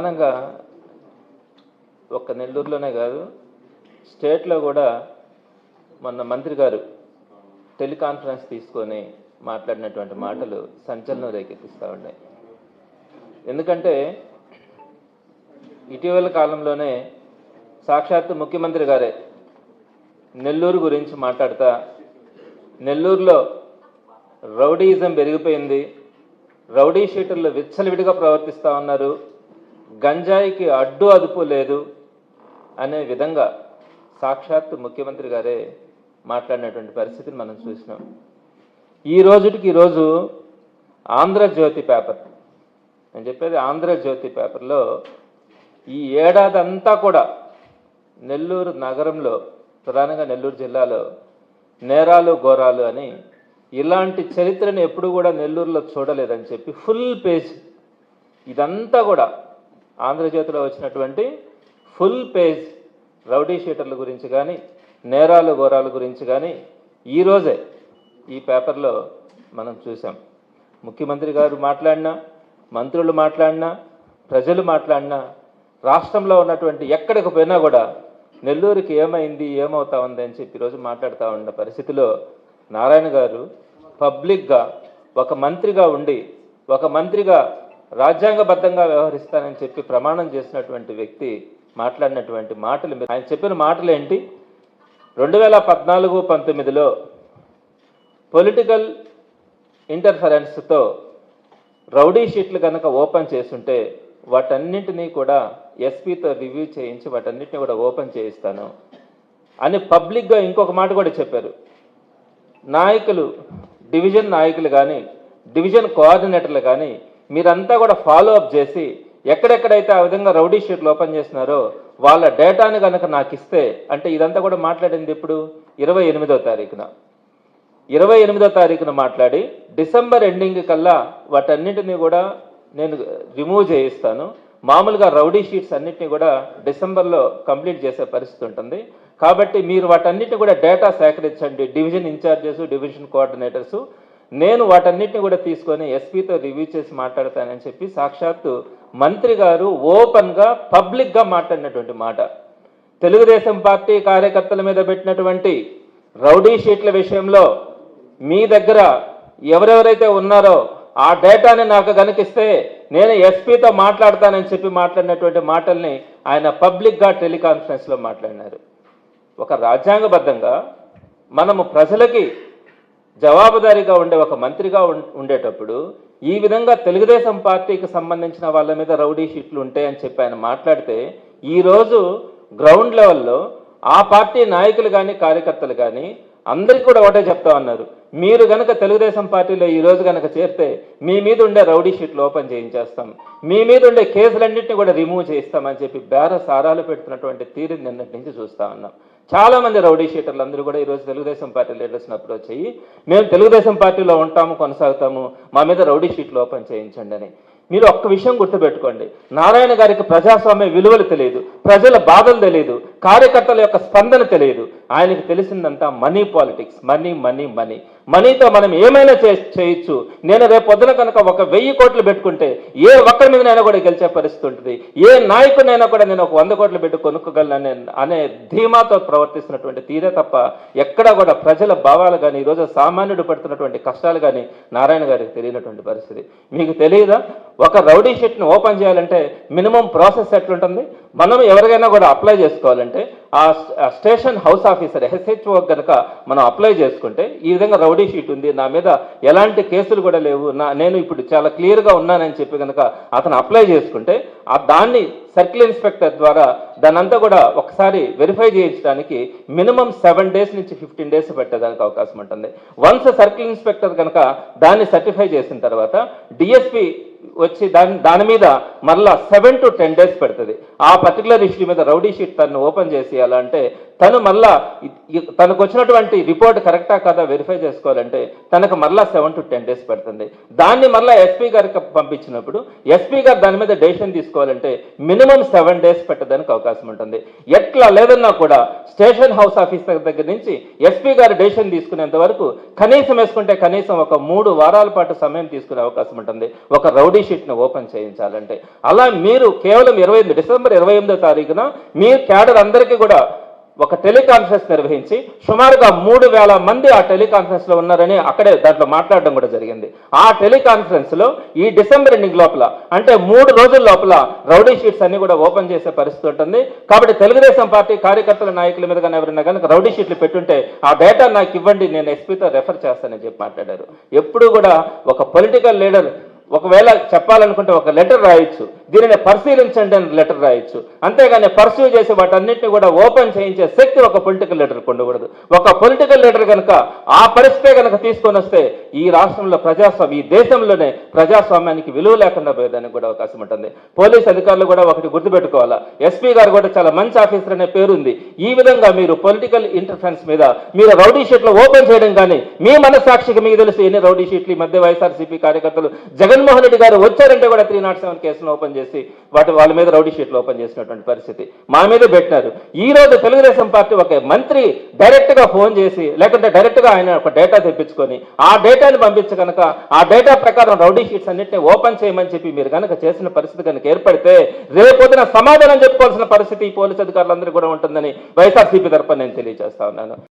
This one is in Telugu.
ప్రధానంగా ఒక్క నెల్లూరులోనే కాదు స్టేట్లో కూడా మొన్న మంత్రి గారు టెలికాన్ఫరెన్స్ తీసుకొని మాట్లాడినటువంటి మాటలు సంచలనం రేకెత్తిస్తూ ఉన్నాయి. ఎందుకంటే ఇటీవల కాలంలోనే సాక్షాత్తు ముఖ్యమంత్రి గారే నెల్లూరు గురించి మాట్లాడతా నెల్లూరులో రౌడీయిజం పెరిగిపోయింది రౌడీ షీటర్లు విచ్చలవిడిగా ప్రవర్తిస్తూ ఉన్నారు. గంజాయికి అడ్డు అదుపు లేదు అనే విధంగా సాక్షాత్తు ముఖ్యమంత్రి గారే మాట్లాడినటువంటి పరిస్థితిని మనం చూసినాం. ఈ రోజుటికి ఈరోజు ఆంధ్రజ్యోతి పేపర్ నేను చెప్పేది ఆంధ్రజ్యోతి పేపర్లో ఈ ఏడాది అంతా కూడా నెల్లూరు నగరంలో ప్రధానంగా నెల్లూరు జిల్లాలో నేరాలు ఘోరాలు అని ఇలాంటి చరిత్రను ఎప్పుడు కూడా నెల్లూరులో చూడలేదని చెప్పి ఫుల్ పేజ్ ఇదంతా కూడా ఆంధ్రజ్యోతిలో వచ్చినటువంటి ఫుల్ పేజ్ రౌడీ షీటర్ల గురించి కానీ నేరాలు ఘోరాల గురించి కానీ ఈరోజే ఈ పేపర్లో మనం చూసాం ముఖ్యమంత్రి గారు మాట్లాడినా మంత్రులు మాట్లాడినా ప్రజలు మాట్లాడినా రాష్ట్రంలో ఉన్నటువంటి ఎక్కడికి పోయినా కూడా నెల్లూరుకి ఏమైంది ఏమవుతా ఉంది అని చెప్పి ఈరోజు మాట్లాడుతూ ఉన్న పరిస్థితిలో నారాయణ గారు పబ్లిక్గా ఒక మంత్రిగా ఉండి ఒక మంత్రిగా రాజ్యాంగబద్ధంగా వ్యవహరిస్తానని చెప్పి ప్రమాణం చేసినటువంటి వ్యక్తి మాట్లాడినటువంటి మాటలు ఆయన చెప్పిన మాటలు ఏంటి? రెండు వేల పద్నాలుగు పంతొమ్మిదిలో పొలిటికల్ ఇంటర్ఫరెన్స్తో రౌడీ షీట్లు కనుక ఓపెన్ చేసుంటే వాటన్నింటినీ కూడా ఎస్పీతో రివ్యూ చేయించి వాటన్నిటిని కూడా ఓపెన్ చేయిస్తాను అని పబ్లిక్గా ఇంకొక మాట కూడా చెప్పారు. నాయకులు డివిజన్ నాయకులు కానీ డివిజన్ కోఆర్డినేటర్లు కానీ మీరంతా కూడా ఫాలో అప్ చేసి ఎక్కడెక్కడైతే ఆ విధంగా రౌడీ షీట్లు ఓపెన్ చేస్తున్నారో వాళ్ళ డేటాని కనుక నాకు ఇస్తే అంటే ఇదంతా కూడా మాట్లాడింది ఇప్పుడు ఇరవై ఎనిమిదో తారీఖున. ఇరవై ఎనిమిదో తారీఖున మాట్లాడి డిసెంబర్ ఎండింగ్ కల్లా వాటన్నింటినీ కూడా నేను రిమూవ్ చేయిస్తాను. మామూలుగా రౌడీ షీట్స్ అన్నిటిని కూడా డిసెంబర్లో కంప్లీట్ చేసే పరిస్థితి ఉంటుంది. కాబట్టి మీరు వాటన్నిటిని కూడా డేటా సేకరించండి. డివిజన్ ఇన్ఛార్జెస్ డివిజన్ కోఆర్డినేటర్స్ నేను వాటన్నిటిని కూడా తీసుకొని ఎస్పీతో రివ్యూ చేసి మాట్లాడతానని చెప్పి సాక్షాత్తు మంత్రి గారు ఓపెన్గా పబ్లిక్గా మాట్లాడినటువంటి మాట. తెలుగుదేశం పార్టీ కార్యకర్తల మీద పెట్టినటువంటి రౌడీ షీట్ల విషయంలో మీ దగ్గర ఎవరెవరైతే ఉన్నారో ఆ డేటాని నాకు కనిపిస్తే నేను ఎస్పీతో మాట్లాడతానని చెప్పి మాట్లాడినటువంటి మాటల్ని ఆయన పబ్లిక్గా టెలికాన్ఫరెన్స్లో మాట్లాడినారు. ఒక రాజ్యాంగబద్ధంగా మనము ప్రజలకి జవాబుదారీగా ఉండే ఒక మంత్రిగా ఉండేటప్పుడు ఈ విధంగా తెలుగుదేశం పార్టీకి సంబంధించిన వాళ్ళ మీద రౌడీ షీట్లు ఉంటాయని చెప్పి ఆయన మాట్లాడితే ఈరోజు గ్రౌండ్ లెవెల్లో ఆ పార్టీ నాయకులు కానీ కార్యకర్తలు కానీ అందరికీ కూడా ఒకటే చెప్తా ఉన్నారు. మీరు గనక తెలుగుదేశం పార్టీలో ఈరోజు గనక చేరితే మీ మీద ఉండే రౌడీ షీట్లు ఓపెన్ చేయించేస్తాం. మీ మీద ఉండే కేసులన్నింటినీ కూడా రిమూవ్ చేయిస్తామని చెప్పి బేర సారాలు పెడుతున్నటువంటి తీరు నిన్నటి నుంచి చూస్తా ఉన్నాం. చాలా మంది రౌడీ షీటర్లు అందరూ కూడా ఈరోజు తెలుగుదేశం పార్టీ లీడర్స్ని అప్రోచ్ అయ్యి మేము తెలుగుదేశం పార్టీలో ఉంటాము కొనసాగుతాము మా మీద రౌడీ షీట్లు ఓపెన్ చేయించండి అని. మీరు ఒక్క విషయం గుర్తుపెట్టుకోండి. నారాయణ గారికి ప్రజాస్వామ్య విలువలు తెలియదు ప్రజల బాధలు తెలియదు. కార్యకర్తల యొక్క స్పందన తెలియదు. ఆయనకి తెలిసిందంతా money politics money money money. మనీతో మనం ఏమైనా చే చేయొచ్చు. నేను రేపు పొద్దున కనుక ఒక వెయ్యి కోట్లు పెట్టుకుంటే ఏ ఒక్కరి మీదనైనా కూడా గెలిచే పరిస్థితి ఉంటుంది. ఏ నాయకునైనా కూడా నేను ఒక వంద కోట్లు పెట్టి కొనుక్కోగలను అనే ధీమాతో ప్రవర్తిస్తున్నటువంటి తీరే తప్ప ఎక్కడా కూడా ప్రజల భావాలు కానీ ఈరోజు సామాన్యుడు పడుతున్నటువంటి కష్టాలు కానీ నారాయణ గారికి తెలియనటువంటి పరిస్థితి. మీకు తెలియదా? ఒక రౌడీ షీట్ని ఓపెన్ చేయాలంటే మినిమం ప్రాసెస్ ఎట్లుంటుంది? మనం ఎవరికైనా కూడా అప్లై చేసుకోవాలండి. ఆ ఆ స్టేషన్ హౌస్ ఆఫీసర్ ఎస్హెచ్ఓ కనుక మనం అప్లై చేసుకుంటే ఈ విధంగా రౌడీ షీట్ ఉంది నా మీద ఎలాంటి కేసులు కూడా లేవు నా నేను ఇప్పుడు చాలా క్లియర్గా ఉన్నానని చెప్పి కనుక అతను అప్లై చేసుకుంటే ఆ దాన్ని సర్కిల్ ఇన్స్పెక్టర్ ద్వారా దానంతా కూడా ఒకసారి వెరిఫై చేయించడానికి మినిమం సెవెన్ డేస్ నుంచి ఫిఫ్టీన్ డేస్ పెట్టేదానికి అవకాశం ఉంటుంది. వన్స్ సర్కిల్ ఇన్స్పెక్టర్ కనుక దాన్ని సర్టిఫై చేసిన తర్వాత డిఎస్పి వచ్చి దాని దాని మీద మరలా సెవెన్ టు టెన్ డేస్ పెడుతుంది. ఆ పర్టికులర్ ఇష్యూ మీద రౌడీ షీట్ తను ఓపెన్ చేసేయాలంటే తను మళ్ళా తనకు వచ్చినటువంటి రిపోర్ట్ కరెక్టా కాదా వెరిఫై చేసుకోవాలంటే తనకు మళ్ళా సెవెన్ టు టెన్ డేస్ పడుతుంది. దాన్ని మళ్ళా ఎస్పీ గారికి పంపించినప్పుడు ఎస్పీ గారు దాని మీద డెసిషన్ తీసుకోవాలంటే మినిమం సెవెన్ డేస్ పెట్టడానికి అవకాశం ఉంటుంది. ఎట్లా లేదన్నా కూడా స్టేషన్ హౌస్ ఆఫీసర్ దగ్గర నుంచి ఎస్పీ గారు డెసిషన్ తీసుకునేంత వరకు కనీసం వేసుకుంటే కనీసం ఒక మూడు వారాల పాటు సమయం తీసుకునే అవకాశం ఉంటుంది. ఒక రౌడీ షీట్ని ఓపెన్ చేయించాలంటే. అలా మీరు కేవలం ఇరవై ఎనిమిది డిసెంబర్ ఇరవై ఎనిమిదో తారీఖున మీ క్యాడర్ అందరికీ కూడా ఒక టెలికాన్ఫరెన్స్ నిర్వహించి సుమారుగా మూడు వేల మంది ఆ టెలికాన్ఫరెన్స్లో ఉన్నారని అక్కడే దాంట్లో మాట్లాడడం కూడా జరిగింది. ఆ టెలికాన్ఫరెన్స్లో ఈ డిసెంబర్ ఎండింగ్ లోపల అంటే మూడు రోజుల లోపల రౌడీ షీట్స్ అన్ని కూడా ఓపెన్ చేసే పరిస్థితి ఉంటుంది. కాబట్టి తెలుగుదేశం పార్టీ కార్యకర్తల నాయకుల మీద కానీ ఎవరైనా కనుక రౌడీ షీట్లు పెట్టుంటే ఆ డేటా నాకు ఇవ్వండి నేను ఎస్పీతో రెఫర్ చేస్తానని చెప్పి మాట్లాడారు. ఎప్పుడు కూడా ఒక పొలిటికల్ లీడర్ ఒకవేళ చెప్పాలనుకుంటే ఒక లెటర్ రాయొచ్చు. దీనిని పరిశీలించండి అని లెటర్ రాయొచ్చు. అంతేగాని పర్సూ చేసి వాటన్నిటిని కూడా ఓపెన్ చేయించే శక్తి ఒక పొలిటికల్ లీడర్కి ఉండకూడదు. ఒక పొలిటికల్ లీడర్ కనుక ఆ పరిస్థితే కనుక తీసుకొని వస్తే ఈ రాష్ట్రంలో ప్రజాస్వామ్యం ఈ దేశంలోనే ప్రజాస్వామ్యానికి విలువ లేకుండా పోయేదానికి కూడా అవకాశం ఉంటుంది. పోలీస్ అధికారులు కూడా ఒకటి గుర్తుపెట్టుకోవాలా? ఎస్పీ గారు కూడా చాలా మంచి ఆఫీసర్ అనే పేరుంది. ఈ విధంగా మీరు పొలిటికల్ ఇంటర్ఫరెన్స్ మీద మీరు రౌడీ షీట్లు ఓపెన్ చేయడం కానీ మీ మనస్సాక్షికి మీకు తెలుసు ఎన్ని రౌడీ షీట్లు ఈ మధ్య వైఎస్ఆర్సీపీ కార్యకర్తలు జగన్మోహన్ రెడ్డి గారు వచ్చారంటే కూడా త్రీ నాట్ సెవెన్ కేసును ఓపెన్ చేసి వాటి వాళ్ళ మీద రౌడీ షీట్లు ఓపెన్ చేసినటువంటి పరిస్థితి. మా మీద పెట్టినారు. ఈ రోజు తెలుగుదేశం పార్టీ ఒక మంత్రి డైరెక్ట్గా ఫోన్ చేసి లేకుంటే డైరెక్ట్గా ఆయన ఒక డేటా తెప్పించుకొని ఆ డేటాని పంపించి కనుక ఆ డేటా ప్రకారం రౌడీ షీట్స్ అన్నింటినీ ఓపెన్ చేయమని చెప్పి మీరు కనుక చేసిన పరిస్థితి కనుక ఏర్పడితే రేపొద్దున సమాధానం చెప్పుకోవాల్సిన పరిస్థితి ఈ పోలీసు అధికారులందరూ కూడా ఉంటుందని వైఎస్ఆర్సీపీ తరఫున నేను తెలియజేస్తా ఉన్నాను.